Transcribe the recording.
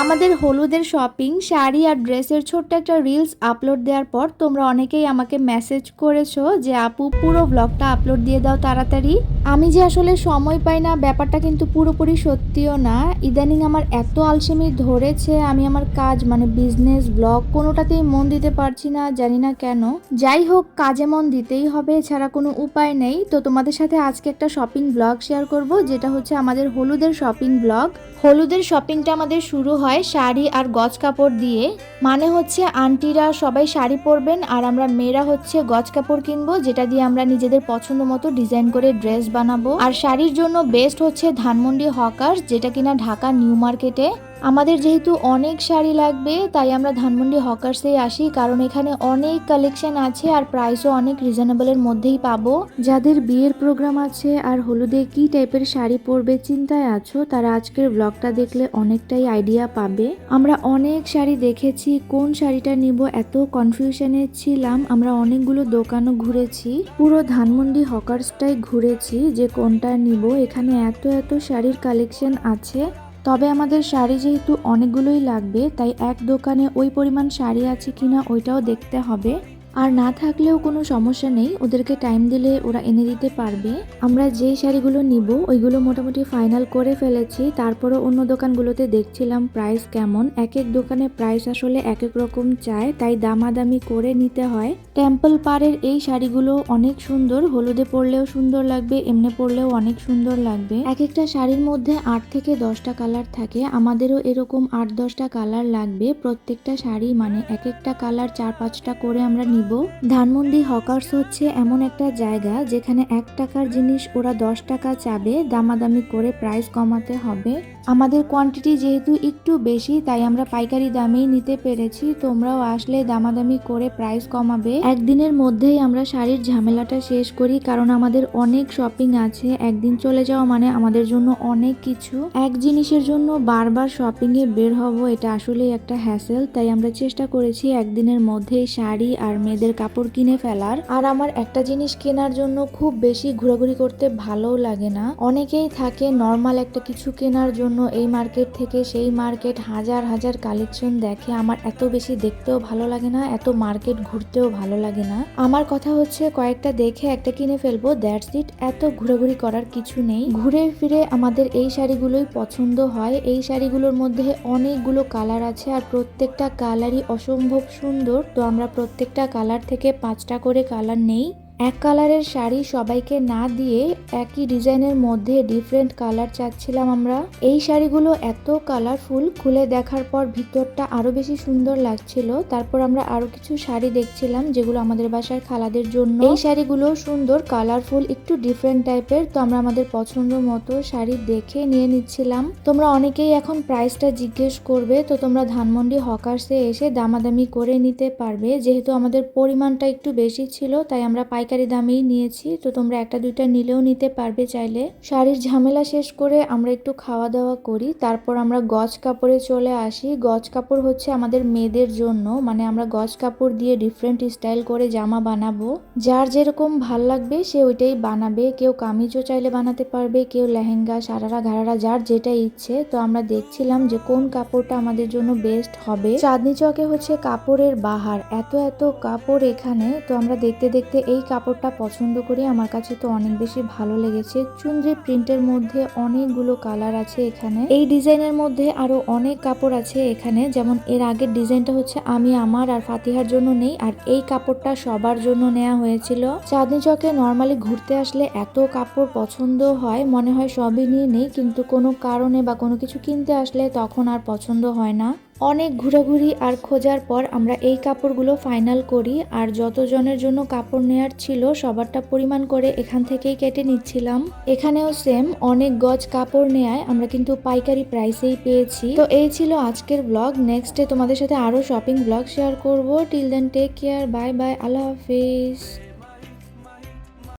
আমাদের হলুদের শপিং শাড়ি আর ড্রেসের ছোট্ট একটা রিলস আপলোড দেওয়ার পর তোমরা অনেকেই আমাকে মেসেজ করেছ যে, আপু, পুরো ব্লগটা আপলোড দিয়ে দাও তাড়াতাড়ি। আমি যে আসলে সময় পাই না, ব্যাপারটা কিন্তু পুরোপুরি সত্যিও না। ইদানিং আমার এত আলসেমি ধরেছে, আমি আমার কাজ মানে বিজনেস ব্লগ কোনোটাতেই মন দিতে পারছি না, জানি না কেন। যাই হোক, কাজে মন দিতেই হবে ছাড়া কোনো উপায় নেই। তো তোমাদের সাথে আজকে একটা শপিং ব্লগ শেয়ার করব, যেটা হচ্ছে আমাদের হলুদের শপিং ব্লগ হলুদের শপিংটা আমাদের শুরু হয় শাড়ি আর গজ কাপড় দিয়ে। মানে হচ্ছে আন্টিরা সবাই শাড়ি পরবেন আর আমরা মেয়েরা হচ্ছে গজ কাপড় কিনবো, যেটা দিয়ে আমরা নিজেদের পছন্দ মতো ডিজাইন করে ড্রেস বানাবো। আর শাড়ির জন্য বেস্ট হচ্ছে ধানমন্ডি হকার্স যেটা কিনা ঢাকা নিউ মার্কেটে আমাদের যেহেতু অনেক শাড়ি লাগবে, তাই আমরা ধানমন্ডি হকার্সেই আসি, কারণ এখানে অনেক কালেকশন আছে আর প্রাইসও অনেক রিজনেবলের মধ্যেই পাবো। যাদের বিয়ের প্রোগ্রাম আছে আর হলুদে কি টাইপের শাড়ি পরবে চিন্তায় আছো, তারা আজকের ব্লগটা দেখলে অনেকটাই আইডিয়া পাবে। আমরা অনেক শাড়ি দেখেছি, কোন শাড়িটা নিব এত কনফিউশনে ছিলাম। আমরা অনেকগুলো দোকানও ঘুরেছি, পুরো ধানমন্ডি হকার্সটাই ঘুরেছি যে কোনটা নিব। এখানে এত এত শাড়ির কালেকশন আছে। তবে আমাদের শাড়ি যেহেতু অনেকগুলোই লাগবে, তাই এক দোকানে ওই পরিমাণ শাড়ি আছে কিনা ওইটাও দেখতে হবে। আর না থাকলেও কোনো সমস্যা নেই। ওদেরকে টাইম দিলে ওরা এনে দিতে পারবে। আমরা যে শাড়িগুলো নিব, ওইগুলো মোটামুটি ফাইনাল করে ফেলেছি। তারপরও অন্য দোকানগুলোতে দেখছিলাম প্রাইস কেমন। এক এক দোকানে প্রাইস আসলে এক এক রকম চায়, তাই দামাদামি করে নিতে হয়। টেম্পল পাড়ের এই শাড়িগুলো অনেক সুন্দর। হলুদে পরলেও সুন্দর লাগবে, এমনি পরলেও অনেক সুন্দর লাগবে। এক একটা শাড়ির মধ্যে আট থেকে দশটা কালার থাকে। আমাদেরও এরকম আট দশটা কালার লাগবে। প্রত্যেকটা শাড়ি মানে এক একটা কালার চার পাঁচটা করে আমরা নিব ধানমন্ডি হকার্স হচ্ছে এমন একটা জায়গা যেখানে এক টাকার জিনিস ওরা দশ টাকা চাবে, দামাদামি করে প্রাইস কমাতে হবে। আমাদের কোয়ান্টিটি যেহেতু একটু বেশি, তাই আমরা পাইকারি দামেই নিতে পেরেছি। তোমরাও আসলে দামাদামি করে প্রাইস কমাবে। একদিনের মধ্যেই আমরা শাড়ির ঝামেলাটা শেষ করি, কারণ আমাদের অনেক শপিং আছে। একদিন চলে যাওয়া মানে আমাদের জন্য অনেক কিছু। এক জিনিসের জন্য বারবার শপিং এ বের হব, এটা আসলেই একটা হ্যাসেল তাই আমরা চেষ্টা করেছি একদিনের মধ্যেই শাড়ি আর মেয়েদের কাপড় কিনে ফেলার। আর আমার একটা জিনিস কেনার জন্য খুব বেশি ঘোরাঘুরি করতে ভালোও লাগে না। অনেকেই থাকে নর্মাল একটা কিছু কেনার জন্য এই মার্কেট থেকে সেই মার্কেট হাজার হাজার কালেকশন দেখে আমার এত বেশি দেখতেও ভালো লাগে না, এত মার্কেট ঘুরতেও ভালো লাগে না। আমার কথা হচ্ছে কয়েকটা দেখে একটা কিনে ফেলব দ্যাটস ইট এত ঘোরাঘুরি করার কিছু নেই। ঘুরে ফিরে আমাদের এই শাড়িগুলোই পছন্দ হয়। এই শাড়িগুলোর মধ্যে অনেকগুলো কালার আছে আর প্রত্যেকটা কালারই অসম্ভব সুন্দর। তো আমরা প্রত্যেকটা কালার থেকে পাঁচটা করে কালার নেই। এক কালারের শাড়ি সবাইকে না দিয়ে একই ডিজাইনের মধ্যে ডিফারেন্ট কালার চাচ্ছিলাম আমরা। এই শাড়িগুলো এত কালারফুল খুলে দেখার পর ভিতরটা আরও বেশি সুন্দর লাগছিল। তারপর আমরা আরও কিছু শাড়ি দেখছিলাম যেগুলো আমাদের বাসার খালাদের জন্য। এই শাড়িগুলো সুন্দর কালারফুল একটু ডিফারেন্ট টাইপের তো আমরা আমাদের পছন্দ মতো শাড়ি দেখে নিয়ে নিচ্ছিলাম। তোমরা অনেকেই এখন প্রাইসটা জিজ্ঞেস করবে, তো তোমরা ধানমন্ডি হকার্সে এসে দামাদামি করে নিতে পারবে। যেহেতু আমাদের পরিমাণটা একটু বেশি ছিল, তাই আমরা পাইকারি দামেই নিয়েছি, তো তোমরা একটা দুইটা নিলেও নিতে পারবে চাইলে। শাড়ির ঝামেলা শেষ করে আমরা একটু খাওয়া দাওয়া করি, তারপর আমরা গজ কাপড়ে চলে আসি। গজ কাপড় হচ্ছে আমাদের মেয়েদের জন্য মানে আমরা গজ কাপড় দিয়ে ডিফারেন্ট স্টাইল করে জামা বানাবো। যার যেরকম ভালো লাগবে সে ওইটাই বানাবে। কেউ কামিজও চাইলে বানাতে পারবে, কেউ লেহেঙ্গা, সারারা ঘাড়ারা যার যেটা ইচ্ছে। তো আমরা দেখছিলাম যে কোন কাপড়টা আমাদের জন্য বেস্ট হবে। চাঁদনি চকে হচ্ছে কাপড়ের বাহার, এত এত কাপড় এখানে, তো আমরা দেখতে দেখতে এই কাপড়টা পছন্দ করি আমার কাছে তো অনেক বেশি ভালো লেগেছে। চুনরি প্রিন্টের মধ্যে অনেকগুলো কালার আছে এখানে। এই ডিজাইনের মধ্যে আরও অনেক কাপড় আছে এখানে। যেমন এর আগের ডিজাইনটা হচ্ছে আমি আমার আর ফাতিহার জন্য নেই আর এই কাপড়টা সবার জন্য নেওয়া হয়েছিল। চাঁদনি চকে নর্মালি ঘুরতে আসলে এত কাপড় পছন্দ হয়, মনে হয় সবই নিয়ে নেই। কিন্তু কোনো কারণে বা কোনো কিছু কিনতে আসলে তখন আর পছন্দ হয় না। অনেক ঘোরাঘুরি আর খোঁজার পর আমরা এই কাপড়গুলো ফাইনাল করি আর যতজনের জন্য কাপড় নেয়ার ছিল সবারটা পরিমাণ করে এখান থেকেই কেটে নিচ্ছিলাম। এখানেও সেম অনেক গজ কাপড় নেয়ায় আমরা কিন্তু পাইকারি প্রাইসেই পেয়েছি। তো এই ছিল আজকের ব্লগ নেক্সটে তোমাদের সাথে আরও শপিং ব্লগ শেয়ার করব। Till then take care bye bye আল্লাহ হাফিজ।